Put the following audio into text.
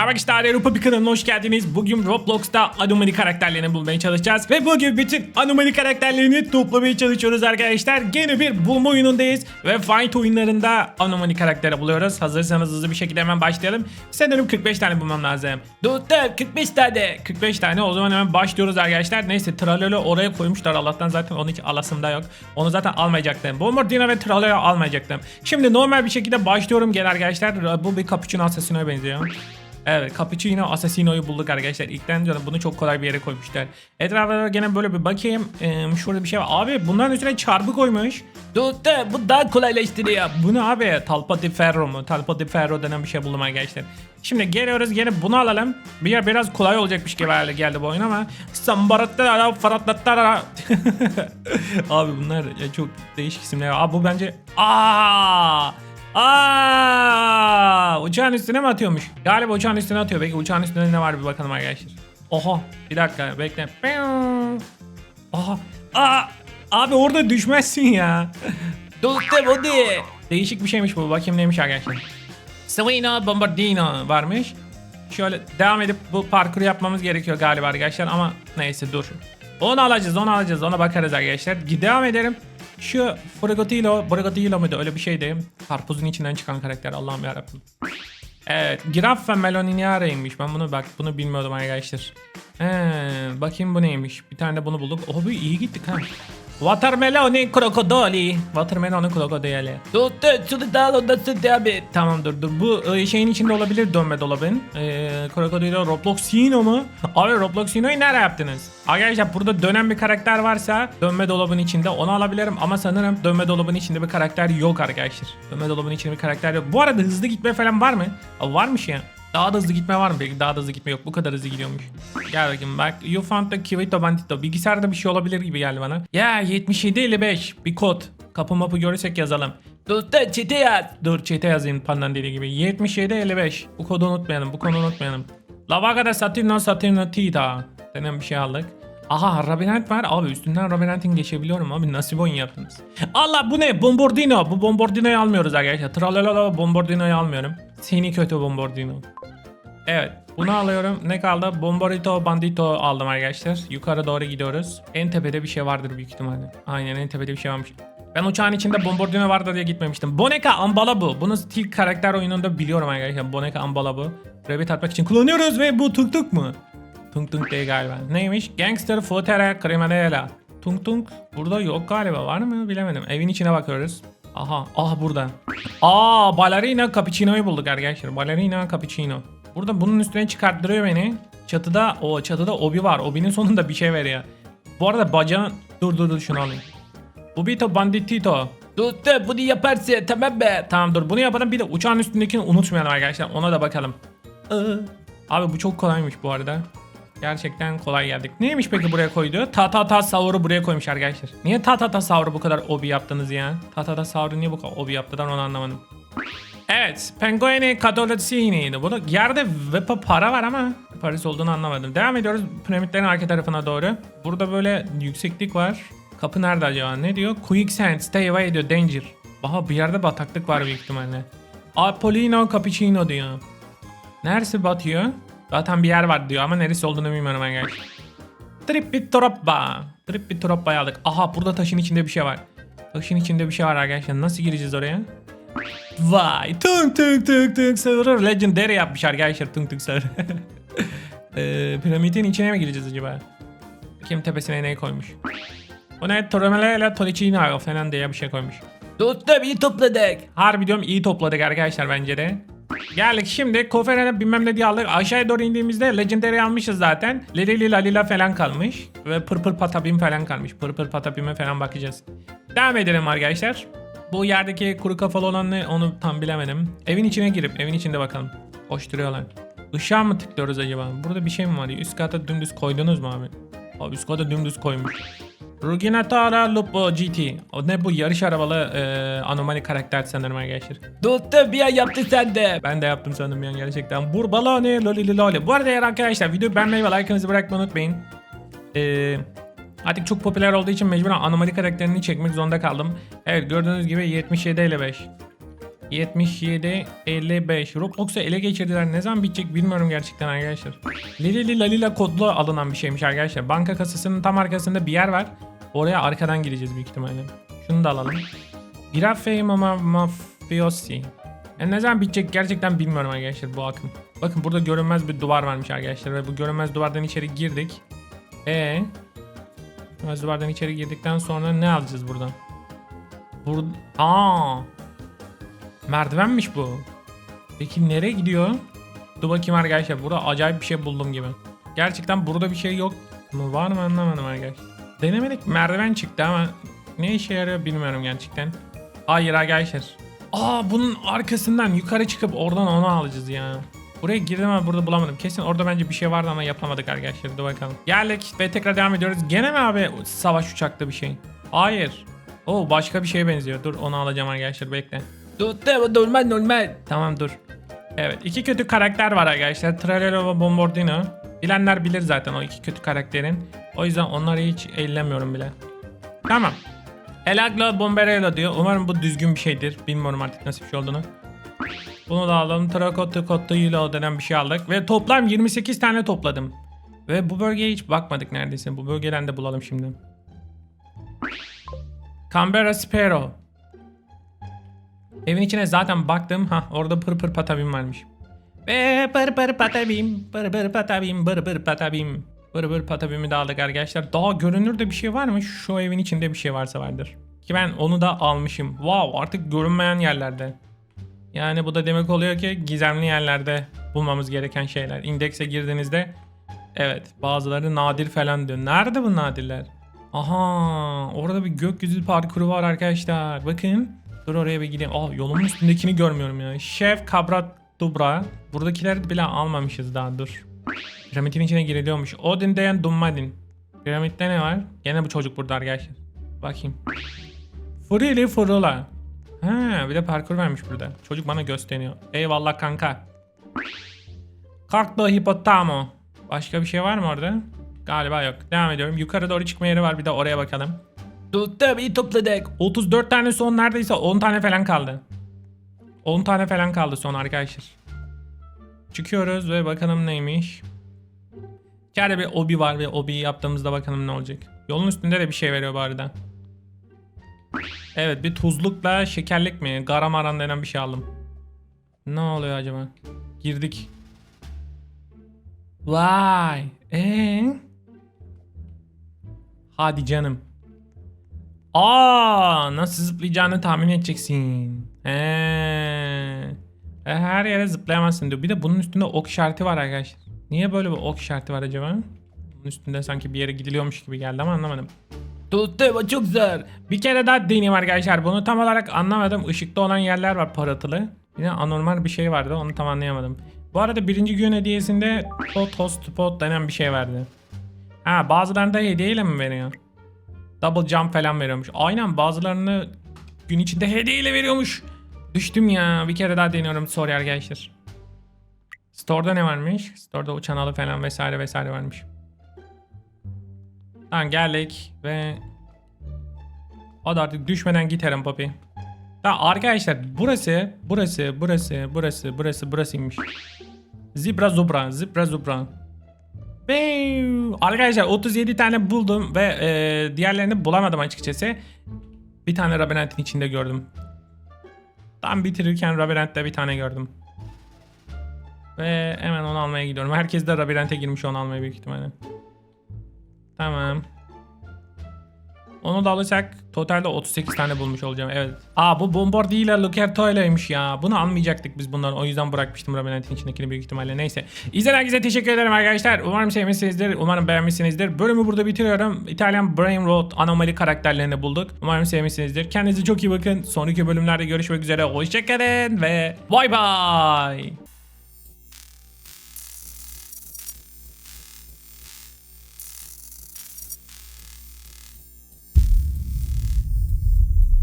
Merhaba bir kanalına hoş geldiniz. Bugün Roblox'ta anomali karakterlerini bulmaya çalışacağız. Ve bugün bütün anomali karakterlerini toplamaya çalışıyoruz arkadaşlar. Gene bir bulma oyunundayız. Ve Fight oyunlarında anomali karakteri buluyoruz. Hazırsanız hızlı bir şekilde hemen başlayalım. Sanırım 45 tane bulmam lazım. Dostum 45 tane. 45 tane o zaman hemen başlıyoruz arkadaşlar. Neyse Tralolo oraya koymuşlar Allah'tan zaten onun hiç alasım da yok. Onu zaten almayacaktım. Bombardino ve Tralolo almayacaktım. Şimdi normal bir şekilde başlıyorum gel arkadaşlar. Bu bir Cappuccino Assassino'ya benziyor. Evet Cappuccino Assassino'yu bulduk arkadaşlar. İlkten sonra bunu çok kolay bir yere koymuşlar. Etrafına gene böyle bir bakayım. Ee, şurada bir şey var. Abi bunların üstüne çarpı koymuş. Dostum bu daha kolaylaştırıyor. Bu ne abi? Talpa di Ferro mu? Talpa di Ferro denen bir şey buldum arkadaşlar. Şimdi geliyoruz gene bunu alalım. Bir yer biraz kolay olacakmış gibi hale geldi bu oyun ama. Sambaratlara faratlatlara. Abi bunlar ya çok değişik isimler. Abi bu bence... Aa! Aa! Uçağın üstüne mi atıyormuş? Galiba uçağın üstüne atıyor. Peki uçağın üstünde ne var bir bakalım arkadaşlar. Oha bir dakika bekle. Oha. Aa! Abi orada düşmezsin ya. O değil. Değişik bir şeymiş bu. Bakayım neymiş arkadaşlar. Savino Bombardino varmış. Şöyle devam edip bu parkuru yapmamız gerekiyor galiba arkadaşlar ama neyse dur. Onu alacağız onu alacağız ona bakarız arkadaşlar. Devam edelim. Şu Frigotilo, Frigotilo muydu öyle bir şeydi. Karpuzun içinden çıkan karakter Allah'ım yarabbim. Evet, Giraf ve Meloniniare'ymiş. Ben bunu bak bunu bilmiyordum arkadaşlar. He, bakayım bu neymiş. Bir tane de bunu bulduk. Oh bir iyi gittik ha. Watermelon krokodoli. Watermelon krokodili. Dur şunu da devam et. Tamam dur dur. Bu e, şeyin içinde olabilir dönme dolabın. E, krokodilo Robloxino mu? Abi Robloxino'yu nereye yaptınız? Arkadaşlar burada dönen bir karakter varsa dönme dolabın içinde onu alabilirim ama sanırım dönme dolabın içinde bir karakter yok arkadaşlar. Dönme dolabın içinde bir karakter yok. Bu arada hızlı gitme falan var mı? Varmış ya. Daha da hızlı gitme var mı peki? Daha da hızlı gitme yok. Bu kadar hızlı gidiyormuş. Gel bakayım bak. You found the Kivito Bandito. Bilgisayarda bir şey olabilir gibi geldi bana. Ya 7755 bir kod. Kapı mapı görürsek yazalım. Dur dur çete yaz. Dur çete yazayım pandan dediği gibi. 7755. Bu kodu unutmayalım. Bu kodu unutmayalım. Lavagada Saturno Saturno Tita. Denen bir şey aldık. Aha labirent var. Abi üstünden labirentin geçebiliyorum abi. Nasıl oyun yaptınız? Allah bu ne? Bombardino. Bu Bombardino'yu almıyoruz arkadaşlar. Tralalala Bombardino'yu almıyorum. Seni kötü Bombardino. Evet bunu alıyorum. Ne kaldı? Bombarito Bandito aldım arkadaşlar. Yukarı doğru gidiyoruz. En tepede bir şey vardır büyük ihtimalle. Aynen en tepede bir şey varmış. Ben uçağın içinde Bombardino vardı diye gitmemiştim. Boneka Ambala bu. Bunu ilk karakter oyununda biliyorum arkadaşlar. Boneka Ambala bu. Rabbit atmak için kullanıyoruz ve bu tuk tuk mu? Tung tung değil galiba. Neymiş? Gangster Futere Criminella. Tung tung burada yok galiba. Var mı? Bilemedim. Evin içine bakıyoruz. Aha. Ah burada. Aa Ballerina Cappuccino'yu bulduk arkadaşlar. Ballerina Cappuccino. Burada bunun üstüne çıkarttırıyor beni. Çatıda o çatıda obi var. Obinin sonunda bir şey veriyor. Bu arada bacağın... Dur dur dur şunu alayım. Bubito Banditito. Dur dur bunu yaparsın tamam be. Tamam dur bunu yapalım bir de uçağın üstündekini unutmayalım arkadaşlar. Ona da bakalım. Iı. Abi bu çok kolaymış bu arada. Gerçekten kolay geldik. Neymiş peki buraya koydu? Ta ta ta savuru buraya koymuş arkadaşlar. Niye ta ta ta savuru bu kadar obi yaptınız ya? Ta ta ta savuru niye bu kadar obi yaptılar onu anlamadım. Evet. Penguini Catolacini'ydi. Bunu yerde ve para var ama Paris olduğunu anlamadım. Devam ediyoruz piramitlerin arka tarafına doğru. Burada böyle yükseklik var. Kapı nerede acaba? Ne diyor? Quicksand, stay away diyor. Danger. Aha bir yerde bataklık var büyük ihtimalle. Apollino Cappuccino diyor. Neresi batıyor? Zaten bir yer var diyor ama neresi olduğunu bilmiyorum arkadaşlar. Trippitroppa. Trippitoppa'yı aldık. Aha burada taşın içinde bir şey var. Taşın içinde bir şey var arkadaşlar. Nasıl gireceğiz oraya? Vay tung tung tung tung sağırı legendary yapmış arkadaşlar tung tung sağırı. ee, piramidin içine mi gireceğiz acaba? Kim tepesine ne koymuş? O ne? Toromele Tolicino falan diye bir şey koymuş. Dostum iyi topladık. Harbi diyorum iyi topladık arkadaşlar bence de. Geldik şimdi Koferen'e bilmem ne diye aldık. Aşağıya doğru indiğimizde Legendary almışız zaten. Lelili Lalila falan kalmış. Ve Pırpır Patapim falan kalmış. Pırpır Patapim'e falan bakacağız. Devam edelim arkadaşlar. Bu yerdeki kuru kafalı olan ne onu tam bilemedim. Evin içine girip evin içinde bakalım. Koşturuyorlar. Işığa mı tıklıyoruz acaba? Burada bir şey mi var? Üst kata dümdüz koydunuz mu abi? Abi üst kata dümdüz koymuş. Ruginatara Lupo GT. O ne bu yarış arabalı e, anomali karakter sanırım arkadaşlar. Dostum bir an yaptın sen de. Ben de yaptım sanırım yani gerçekten. Burbalone lolili loli. Bu arada eğer arkadaşlar videoyu beğenmeyi ve like'ınızı bırakmayı unutmayın. Eee... Artık çok popüler olduğu için mecburen anomali karakterini çekmek zorunda kaldım. Evet gördüğünüz gibi 77 55. 77 55 Roblox'u ele geçirdiler. Ne zaman bitecek bilmiyorum gerçekten arkadaşlar. Lilili Lalila kodlu alınan bir şeymiş arkadaşlar. Banka kasasının tam arkasında bir yer var. Oraya arkadan gireceğiz büyük ihtimalle. Şunu da alalım. Graffe Mama Mafiosi. Yani ne zaman bitecek gerçekten bilmiyorum arkadaşlar bu akım. Bakın burada görünmez bir duvar varmış arkadaşlar ve bu görünmez duvardan içeri girdik. E Görünmez duvardan içeri girdikten sonra ne alacağız buradan? Burada Aa! Merdivenmiş bu. Peki nereye gidiyor? Dur bakayım arkadaşlar. Burada acayip bir şey buldum gibi. Gerçekten burada bir şey yok mu? Var mı anlamadım arkadaşlar. Denemedik merdiven çıktı ama ne işe yarıyor bilmiyorum gerçekten. Hayır arkadaşlar. Aa bunun arkasından yukarı çıkıp oradan onu alacağız ya. Buraya girdim ama burada bulamadım. Kesin orada bence bir şey vardı ama yapamadık arkadaşlar. Dur bakalım. Geldik ve tekrar devam ediyoruz. Gene mi abi savaş uçakta bir şey? Hayır. O başka bir şeye benziyor. Dur onu alacağım arkadaşlar bekle. Dur tamam normal normal. Tamam dur. Evet iki kötü karakter var arkadaşlar. Tralero ve Bombardino. Bilenler bilir zaten o iki kötü karakterin. O yüzden onları hiç ellemiyorum bile. Tamam. Elagla Bomberello diyor. Umarım bu düzgün bir şeydir. Bilmiyorum artık nasıl bir şey olduğunu. Bunu da alalım. Trakotto Kotto Yilo denen bir şey aldık. Ve toplam 28 tane topladım. Ve bu bölgeye hiç bakmadık neredeyse. Bu bölgeden de bulalım şimdi. Canberra Sparrow. Evin içine zaten baktım. Ha orada pır pır patabim varmış. Ve pır pır patabim, pır pır patabim, pır pır patabim. Pır pır patabimi de aldık arkadaşlar. Daha görünür de bir şey var mı? Şu evin içinde bir şey varsa vardır. Ki ben onu da almışım. Wow artık görünmeyen yerlerde. Yani bu da demek oluyor ki gizemli yerlerde bulmamız gereken şeyler. İndekse girdiğinizde evet bazıları nadir falan diyor. Nerede bu nadirler? Aha orada bir gökyüzü parkuru var arkadaşlar. Bakın. Dur oraya bir gideyim. Aa yolumun üstündekini görmüyorum ya. Şef Kabrat Dubra. Buradakileri bile almamışız daha dur. Piramidin içine giriliyormuş. Odin Dayan Dummadin. Piramitte ne var? Gene bu çocuk burada arkadaşlar. Bakayım. Furili Furula. Ha, bir de parkur vermiş burada. Çocuk bana gösteriyor. Eyvallah kanka. Kakto hipotamo. Başka bir şey var mı orada? Galiba yok. Devam ediyorum. Yukarı doğru çıkma yeri var. Bir de oraya bakalım. Tabii topladık. 34 tane son neredeyse 10 tane falan kaldı. 10 tane falan kaldı son arkadaşlar. Çıkıyoruz ve bakalım neymiş. İçeride bir obi var ve obiyi yaptığımızda bakalım ne olacak. Yolun üstünde de bir şey veriyor bu arada. Evet bir tuzlukla şekerlik mi? Garamaran denen bir şey aldım. Ne oluyor acaba? Girdik. Vay. Ee? Hadi canım. Aa, nasıl zıplayacağını tahmin edeceksin. He. E, Her yere zıplayamazsın diyor. Bir de bunun üstünde ok işareti var arkadaşlar. Niye böyle bir ok işareti var acaba? Bunun üstünde sanki bir yere gidiliyormuş gibi geldi ama anlamadım. Tuttu çok zor. Bir kere daha deneyeyim arkadaşlar. Bunu tam olarak anlamadım. Işıkta olan yerler var paratılı. Bir de anormal bir şey vardı. Onu tam anlayamadım. Bu arada birinci gün hediyesinde Pot Host Pot denen bir şey verdi. Ha bazılarında hediyeyle mi veriyor? Double jump falan veriyormuş. Aynen bazılarını gün içinde hediyeyle veriyormuş. Düştüm ya. Bir kere daha deniyorum. Sorry arkadaşlar. Store'da ne varmış? Store'da uçan alı falan vesaire vesaire varmış. Tamam geldik ve Hadi artık düşmeden giderim papi. Tamam arkadaşlar burası, burası, burası, burası, burası, burasıymış. Zebra zubra, zebra zubra. Ve arkadaşlar 37 tane buldum ve e, diğerlerini bulamadım açıkçası. Bir tane labirentin içinde gördüm. Tam bitirirken labirentte bir tane gördüm. Ve hemen onu almaya gidiyorum. Herkes de labirente girmiş onu almaya büyük ihtimalle. Tamam. Onu da alırsak totalde 38 tane bulmuş olacağım. Evet. Aa bu Bombardier Lucerto'ylaymış ya. Bunu almayacaktık biz bundan. O yüzden bırakmıştım Ravenant'in içindekini büyük ihtimalle. Neyse. İzleyen herkese teşekkür ederim arkadaşlar. Umarım sevmişsinizdir. Umarım beğenmişsinizdir. Bölümü burada bitiriyorum. İtalyan Brain Rot anomali karakterlerini bulduk. Umarım sevmişsinizdir. Kendinize çok iyi bakın. Sonraki bölümlerde görüşmek üzere. Hoşçakalın ve bay bay.